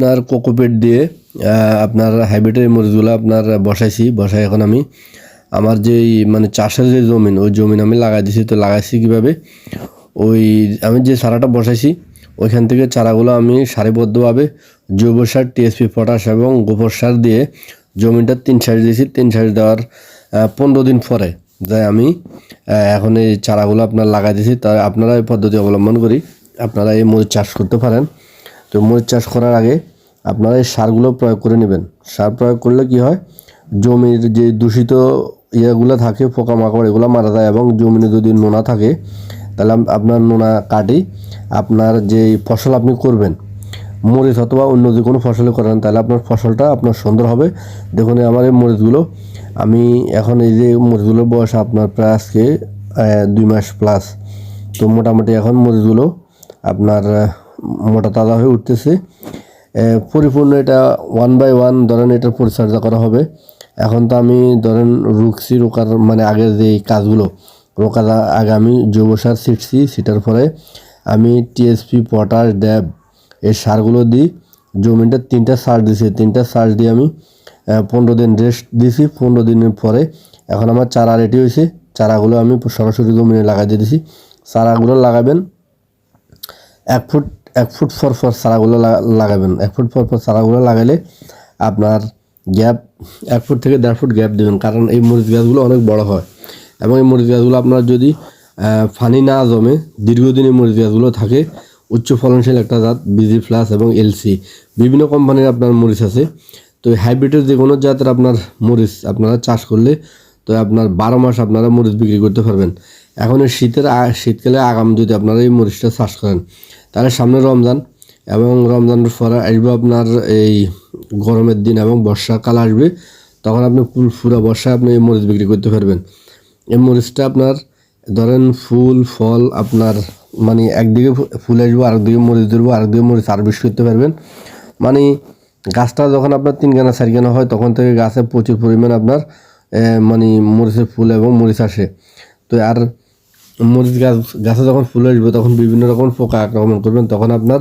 আপনার কোকোপেট দিয়ে আপনার হাইব্রিডের মরিচগুলো আপনার বসাইছি, বসাই এখন আমি। আমার যে মানে চাষের যে জমিন, ওই জমিন আমি লাগাই দিছি। তো লাগাইছি কীভাবে? ওই আমি যে চারাটা বসাইছি, ওইখান থেকে চারাগুলো আমি সারিবদ্ধভাবে জৈব সার টিএসপি পটাশ এবং গোবর সার দিয়ে জমিটা তিন সাইজ দিয়েছি। তিন সাইজ দেওয়ার পনেরো দিন পরে যাই আমি এখন এই চারাগুলো আপনার লাগাই দিয়েছি। তাই আপনারা এই পদ্ধতি অবলম্বন করি। আপনারা এই মরিচ চাষ করতে পারেন। তো মরিচ চাষ করার আগে আপনারা এই সারগুলো প্রয়োগ করে নেবেন। সার প্রয়োগ করলে কি হয়? জমির যে দূষিত ইয়েগুলো থাকে, পোকামাকড়, এগুলো মারা যায় এবং জমিনে যদি নোনা থাকে, তাহলে আপনার নোনা কাটি আপনার যে ফসল আপনি করবেন, মরিচ অথবা অন্য যে কোনো ফসলে করেন, তাহলে আপনার ফসলটা আপনার সুন্দর হবে। দেখুন আমার এই মরিচগুলো, আমি এখন এই যে মরিচগুলোর বয়স আপনার প্রায় আজকে দুই মাস প্লাস তো মোটামুটি এখন মরিচগুলো আপনার মোটা তাজা হয়ে উঠতেছে। পরিপূর্ণ এটা ওয়ান বাই ওয়ান ধরেন এটার পরিচর্যা করা হবে। এখন তো আমি ধরেন রুকছি রোকার মানে আগের যে কাজগুলো, রোকার আগে আমি জৈব সার ছিটছি, ছিটার পরে আমি টিএসপি পটাশ ড্যাব এই সারগুলো দিই। জমিটা তিনটা সার দিছি, তিনটা সার দিয়ে আমি পনেরো দিন রেস্ট দিছি। পনেরো দিনের পরে এখন আমার চারা রেডি হয়েছে। চারাগুলো আমি সরাসরি জমিনে লাগাই দিয়েছি চারাগুলো লাগাবেন এক ফুট এক ফুট পর পর চারাগুলো লাগাবেন। এক ফুট পর পর চারাগুলো লাগালে আপনার গ্যাপ, এক ফুট থেকে দেড় ফুট গ্যাপ দেবেন, কারণ এই মরিচ গাছগুলো অনেক বড় হয়। এবং এই মরিচ গাছগুলো আপনার যদি ফানি না জমে দীর্ঘদিন এই মরিচ গাছগুলো থাকে, উচ্চ ফলনশীল একটা জাত বিজি প্লাস এবং এলসি বিভিন্ন কোম্পানির আপনার মরিচ আছে। তো হাইব্রিডের যে কোনো জাতের আপনার মরিচ আপনারা চাষ করলে, তো আপনার বারো মাস আপনারা মরিচ বিক্রি করতে পারবেন। এখন শীতের শীতকালে আগাম যদি আপনারা এই মরিচটা চাষ করেন তাহলে সামনে রমজান এবং রমজানের পরে আসবে আপনার এই গরমের দিন এবং বর্ষাকাল আসবে, তখন আপনি ফুল পুরো বর্ষায় আপনি এই মরিচ বিক্রি করতে পারবেন। এই মরিচটা আপনার ধরেন ফুল, ফল আপনার মানে একদিকে ফুল আসব, আরেকদিকে মরিচ ধরবো, আরেকদিকে মরিচ হারভেস্ট করতে পারবেন। মানে গাছটা যখন আপনার তিন গানা চার গানা হয়, তখন থেকে গাছে প্রচুর পরিমাণ আপনার মানে মরিচের ফুল এবং মরিচ আসে। তো আর মরিচ গাছ, গাছে যখন ফুল আসবে, তখন বিভিন্ন রকম পোকা আক্রমণ করবেন। তখন আপনার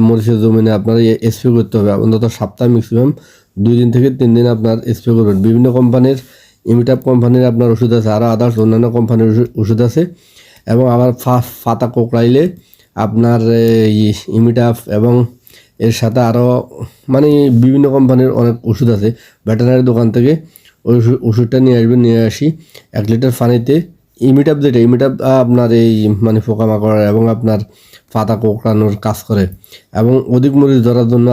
মরিচের জমিনে আপনার স্প্রে করতে হবে। অন্তত সপ্তাহে ম্যাক্সিমাম দুই দিন থেকে তিন দিন আপনার স্প্রে করবেন। বিভিন্ন কোম্পানির ইমিটাপ কোম্পানির আপনার ওষুধ আছে আরও আদার্স অন্যান্য কোম্পানির ওষুধ আছে। এবং আবার ফা- পাতা কোকড়াইলে আপনার ইমিটাপ এবং এর সাথে আরও মানে বিভিন্ন কোম্পানির অনেক ওষুধ আছে। ভেটেনারি দোকান থেকে ওই ওষুধটা নিয়ে আসবেন, নিয়ে আসি। এক লিটার পানিতে ইমিটাপ যেটা ইমিটাপ আপনার এই মানে পোকামাকড় এবং আপনার পাতা কোঁকড়ানোর কাজ করে। এবং অধিক মরিচ ধরার জন্য